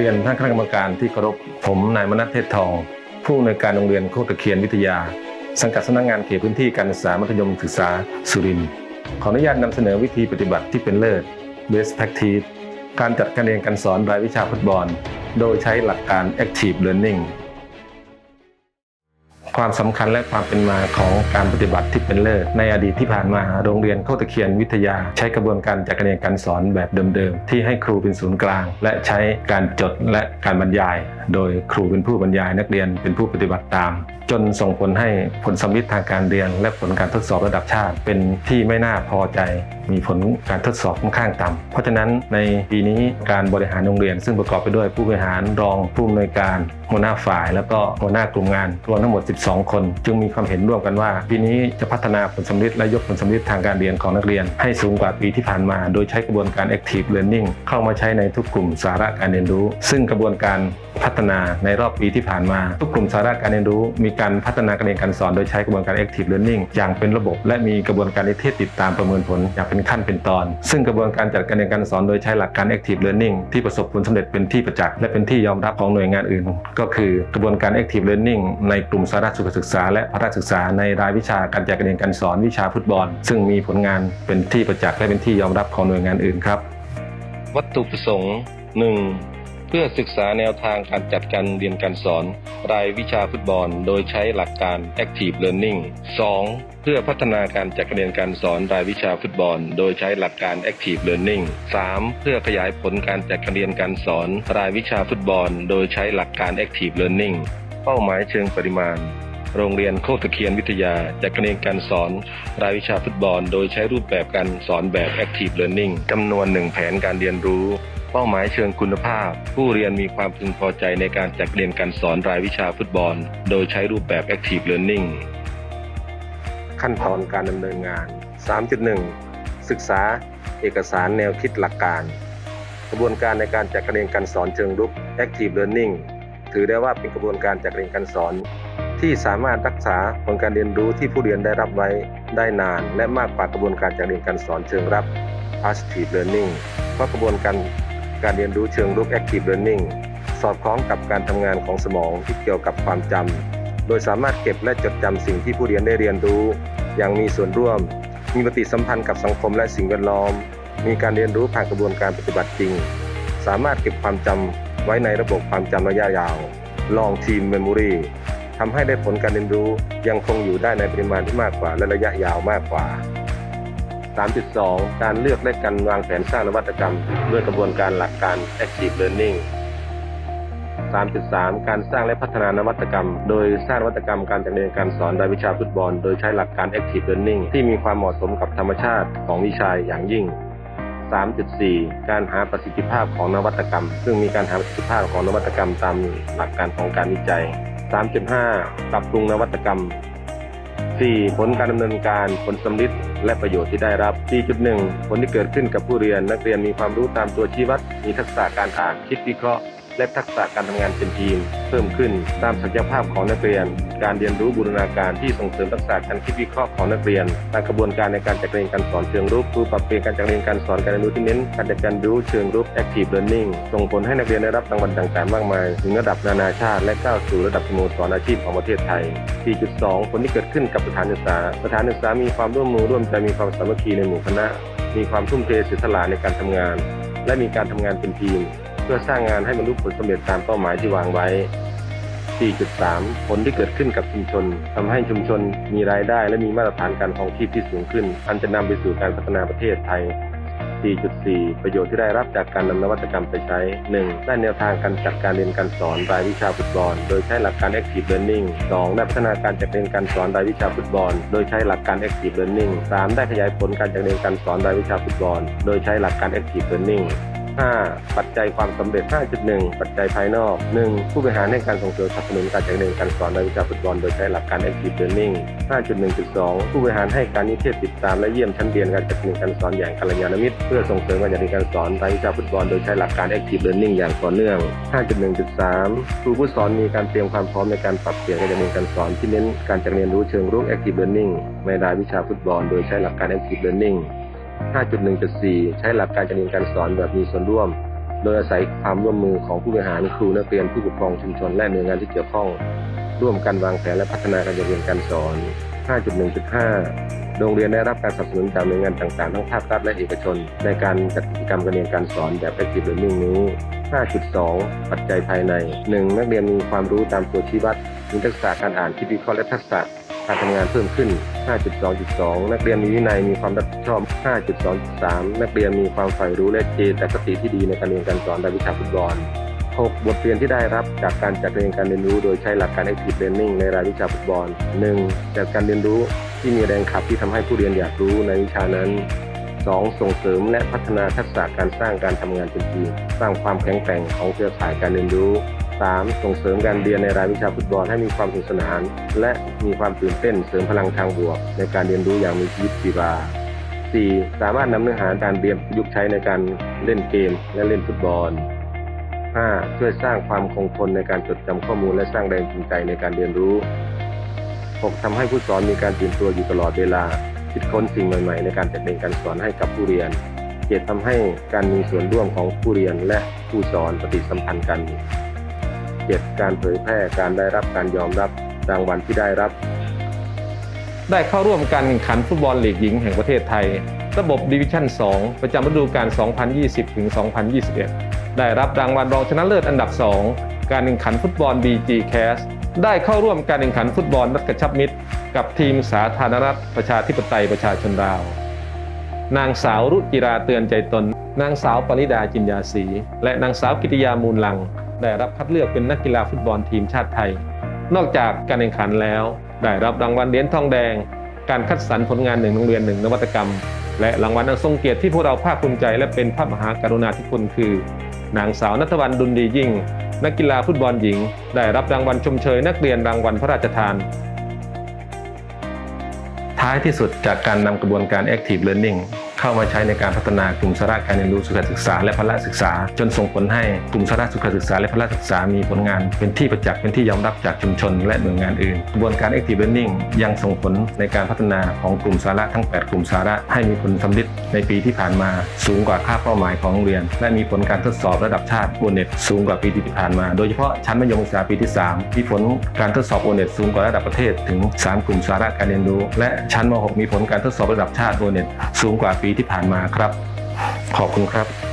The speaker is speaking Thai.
เรียนท่านคณะกรรมการที่เคารพผมนายมนัทเทศทอง ผู้อำนวยการโรงเรียนโคกตะเคียนวิทยา สังกัดสำนักงานเขตพื้นที่การศึกษามัธยมศึกษาสุรินทร์ขออนุญาตนำเสนอวิธีปฏิบัติที่เป็นเลิศ Best Practice การจัดการเรียนการสอนรายวิชาฟุตบอล โดยใช้หลักการ Active Learning ความสำคัญและความเป็นมาของการปฏิบัติที่เป็นเลิศในอดีตที่ผ่านมาโรงเรียนโคตะเคียนวิทยา ใช้กระบวนการจัดการเรียนการสอนแบบเดิมๆ ที่ให้ครูเป็นศูนย์กลาง และใช้การจดและการบรรยาย โดยครูเป็นผู้บรรยายนักเรียนเป็นผู้ปฏิบัติตาม จนส่งผลให้ผลสำลิดทางการเรียน และผลการทดสอบระดับชาติ เป็นที่ไม่น่าพอใจ มีผลการทดสอบค่อนข้างต่ำเพราะฉะนั้นในปีนี้การบริหารโรงเรียน ซึ่งประกอบไปด้วยผู้บริหารรองผู้อำนวยการหัวหน้าฝ่าย แล้วก็หัวหน้ากลุ่มงานรวมทั้งหมด 12 คน จึงมีความเห็นร่วมกันว่า ปีนี้จะพัฒนาผลสำลิดและยกผลสำลิดทางการเรียนของนักเรียน ให้สูงกว่าปีที่ผ่านมา โดยใช้กระบวนการ active learning เข้ามาใช้ในทุกกลุ่มสาระการเรียนรู้ ซึ่งกระบวนการพัฒนาในรอบปีที่ผ่านมา ทุกกลุ่มสาระการเรียนรู้มีการพัฒนาการเรียนการสอน โดยใช้กระบวนการ active learning อย่างเป็นระบบ และมีกระบวนการที่ติดตามประเมินผลอย่างเป็นขั้นเป็นตอน ซึ่งกระบวนการจัดการเรียนการสอนโดยใช้หลักการ active learning ที่ประสบผลสำเร็จเป็นที่ประจักษ์และเป็นที่ยอมรับของหน่วยงานอื่น ก็คือกระบวนการ active learning ในกลุ่มสาระสุขศึกษา และพระศึกษาในรายวิชาการจัดการเรียนการสอนวิชาฟุตบอล ซึ่งมีผลงานเป็นที่ประจักษ์และเป็นที่ยอมรับของหน่วยงานอื่นครับ วัตถุประสงค์ 1. เพื่อศึกษาแนวทางการจัดการเรียนการสอน รายวิชาฟุตบอล โดยใช้หลักการ Active Learning 2. เพื่อพัฒนาการจัดการเรียนการสอนรายวิชาฟุตบอล โดยใช้หลักการ Active Learning 3. เพื่อขยายผลการจัดการเรียนการสอน รายวิชาฟุตบอล โดยใช้หลักการ Active Learning เป้าหมายเชิงปริมาณโรงเรียนโคตะเคียนวิทยาจัดการเรียนการสอน รายวิชาฟุตบอล โดยใช้รูปแบบการสอนแบบ Active Learning จำนวนหนึ่งแผนการเรียนรู้ เป้าหมายเชิงคุณภาพ ผู้เรียนมีความพึงพอใจในการจัดเรียนการสอนรายวิชาฟุตบอล โดยใช้รูปแบบ Active Learning ขั้นตอนการดำเนินงาน 3.1 ศึกษาเอกสารแนวคิดหลักการ กระบวนการในการจัดกเรียนการสอนเชิงรุก Active Learning ถือได้ว่าเป็นกระบวนการจัดเรียนการสอน ที่สามารถรักษาผลการเรียนรู้ที่ผู้เรียนได้รับไว้ได้นาน และมากกว่ากระบวนการจัดเรียนการสอนเชิงรับ Positive Learning เพราะกระบวนการ การเรียนรู้เชิงรุก Active Learning สอดคล้องกับการทำงานของสมองที่เกี่ยวกับความจำ โดยสามารถเก็บและจดจำสิ่งที่ผู้เรียนได้เรียนรู้ อย่างมีส่วนร่วม มีปฏิสัมพันธ์กับสังคมและสิ่งแวดล้อม มีการเรียนรู้ผ่านกระบวนการปฏิบัติจริง สามารถเก็บความจำไว้ในระบบความจำระยะยาว Long Term Memory ทำให้ได้ผลการเรียนรู้ยังคงอยู่ได้ในปริมาณที่มากกว่าและระยะยาวมากกว่า 3.2 การเลือกและการวางแผนสร้างนวัตกรรม ด้วยกระบวนการหลักการ Active Learning 3.3 การสร้างและพัฒนานวัตกรรม โดยสร้างนวัตกรรมการจัดเรียนการสอนรายวิชาฟุตบอล โดยใช้หลักการ Active Learning ที่มีความเหมาะสมกับธรรมชาติของวิชาอย่างยิ่ง 3.4 การหาประสิทธิภาพของนวัตกรรม ซึ่งมีการหาประสิทธิภาพของนวัตกรรมตามหลักการของการวิจัย 3.5 ปรับปรุงนวัตกรรม 4. ผลการดำเนินการ ผลสำลิดและประโยชน์ที่ได้รับ 4.1 ผลที่เกิดขึ้นกับผู้เรียน นักเรียนมีความรู้ตามตัวชี้วัด มีทักษะการอ่านคิดวิเคราะห์ และทักษะการทำงานเป็นทีม เพิ่มขึ้นตามศักยภาพของนักเรียน การเรียนรู้บูรณาการที่ส่งเสริมทักษะการคิดวิเคราะห์ของนักเรียนตามกระบวนการในการจัดเรียนการสอนเชิงรุกคือปรับเปลี่ยนการจัดเรียนการสอนการเรียนรู้ที่เน้นการจัดการรู้เชิงรุก active learning ส่งผลให้นักเรียนได้รับรางวัลต่างๆ มากมาย ถึงระดับนานาชาติและก้าวสู่ระดับสโมสรอาชีพของประเทศไทย 4.2 ผลที่เกิดขึ้นกับสถานศึกษา สถานศึกษามีความร่วมมือร่วมใจมีความสามัคคีในหมู่คณะ มีความทุ่มเทเสียสละในการทำงาน และมีการทำงานเป็นทีม พื่อสร้างงานให้บรรลุผลสำเร็จตามเป้าหมายที่วางไว้ 4.3 ผลที่เกิดขึ้นกับชุมชนทำให้ชุมชนมีรายได้ และมีมาตรฐานการครองชีพที่สูงขึ้น อันจะนำไปสู่การพัฒนาประเทศไทย 4.4 ประโยชน์ที่ได้รับจากการนำนวัตกรรมไปใช้ 1. ได้แนวทางการจัดการเรียนการสอนรายวิชาฟุตบอล โดยใช้หลักการ Active Learning 2. ได้พัฒนาการจัดเรียนการสอนรายวิชาฟุตบอล โดยใช้หลักการ Active Learning 3. ได้ขยายผลการจัดเรียนการสอนรายวิชาฟุตบอล โดยใช้หลักการ Active Learning 5. ปัจจัยความสำเร็จ 5.1 ปัจจัยภายนอก 1. ผู้บริหารให้การส่งเสริมสนับสนุนการจัดเรียนการสอนรายวิชาฟุตบอลโดยใช้หลักการ Active Learning 5.1.2 ผู้บริหารให้การนิเทศติดตามและเยี่ยมชั้นเรียนการจัดเรียนการสอนอย่างกัลยาณมิตร เพื่อส่งเสริมการจัดเรียนการสอนรายวิชาฟุตบอลโดยใช้หลักการ Active Learning อย่างต่อเนื่อง 5.1.3 ครูผู้สอนมีการเตรียมความพร้อมในการปรับเปลี่ยนการจัดเรียนการสอนที่เน้นการจัดเรียนรู้เชิงรุก Active Learning ในรายวิชาฟุตบอล โดยใช้หลักการ Active Learning 5.1.4 ใช้หลักการจัดเรียนการสอนแบบมีส่วนร่วม โดยอาศัยความร่วมมือของผู้บริหารครูนักเรียนผู้ปกครองชุมชนและหน่วยงานที่เกี่ยวข้อง ร่วมกันวางแผนและพัฒนาการเรียนการสอน 5.1.5 โรงเรียนได้รับการสนับสนุนจากหน่วยงานต่างๆ ทั้งภาครัฐและเอกชน ในการจัดกิจกรรมการเรียนการสอนแบบ Active Learning นี้ 5.2 ปัจจัยภายใน 1. นักเรียนมีความรู้ตามตัวชี้วัดมีทักษะการอ่านคิดวิเคราะห์และทักษะ การทำงานเพิ่มขึ้น 5.2.2 นักเรียนมีวินัยมีความรับผิดชอบ 5.2.3 นักเรียนมีความใฝ่รู้และเจตคติที่ดีในการเรียนการสอนในวิชาฟุตบอล 6. บทเรียนที่ได้รับจากการจัดเรียนการเรียนรู้ โดยใช้หลักการ Active Learning ในรายวิชาฟุตบอล 1. จัดการเรียนรู้ที่มีแรงขับที่ทำให้ผู้เรียนอยากรู้ในวิชานั้น 2. ส่งเสริมและพัฒนาทักษะการสร้างการทำงานเป็นทีมสร้างความแข็งแกร่งของเครือข่ายการเรียนรู้ 3. ส่งเสริมการเรียนในรายวิชาฟุตบอลให้มีความสนุกสนาน และมีความตื่นเต้นเสริมพลังทางบวก ในการเรียนรู้อย่างมีชีวิตชีวา 4. สามารถนำเนื้อหาการเรียนประยุกต์ใช้ในการเล่นเกม และเล่นฟุตบอล 5. ช่วยสร้างความคงทนในการจดจำข้อมูลและสร้างแรงจูงใจในการเรียนรู้ 6. ทำให้ผู้สอนมีการตื่นตัวอยู่ตลอดเวลา คิดค้นสิ่งใหม่ๆ ในการจัดเรียนการสอนให้กับผู้เรียน 7. ทำให้การมีส่วนร่วมของผู้เรียนและผู้สอนปฏิสัมพันธ์กัน 7. การเผยแพร่การได้รับการยอมรับรางวัลที่ได้รับ ได้เข้าร่วมการแข่งขันฟุตบอลลีกหญิงแห่งประเทศไทย ระบบดิวิชั่น 2 ประจำฤดูกาล 2020 ถึง 2021 ได้รับรางวัลรองชนะเลิศอันดับ 2 การแข่งขันฟุตบอล BG Cast ได้เข้าร่วมการแข่งขันฟุตบอลนัดกระชับมิตร กับทีมสาธารณรัฐประชาธิปไตยประชาชนลาว นางสาวรุจิราเตือนใจตน นางสาวปริดาจินยาศรีและนางสาวกิติยามูลลัง ได้รับคัดเลือกเป็นนักกีฬาฟุตบอลทีมชาติไทย นอกจากการแข่งขันแล้ว ได้รับรางวัลเหรียญทองแดง การคัดสรรผลงานหนึ่งโรงเรียนหนึ่งนวัตกรรม และรางวัลอันทรงเกียรติที่พวกเราภาคภูมิใจ และเป็นพระมหากรุณาธิคุณคือนางสาวนัทวันดุลดียิ่ง นักกีฬาฟุตบอลหญิง ได้รับรางวัลชมเชย นักเรียนรางวัลพระราชทาน ท้ายที่สุดจากการนำกระบวนการ Active Learning เข้ามาใช้ในการพัฒนากลุ่มสาระการเรียนรู้สุขศึกษา และพละศึกษา จนส่งผลให้กลุ่มสาระสุขศึกษา และพละศึกษามีผลงาน เป็นที่ประจักษ์เป็นที่ยอมรับจากชุมชน และหน่วยงานอื่นกระบวนการ Active Learning ยังส่งผลในการพัฒนาของกลุ่มสาระทั้ง 8 กลุ่มสาระให้มีผลสำลิดในปีที่ผ่านมา สูงกว่าค่าเป้าหมายของโรงเรียน และมีผลการทดสอบระดับชาติโอเน็ตสูงกว่าปีที่ผ่านมา โดยเฉพาะชั้นมัธยมศึกษาปีที่ 3 มีผลการทดสอบโอเน็ตสูงกว่าระดับประเทศถึง 3 กลุ่มสาระการเรียนรู้ และชั้นม .6 มีผลการทดสอบระดับชาติโอเน็ตสูงกว่าปีที่ผ่านมาครับ ขอบคุณครับ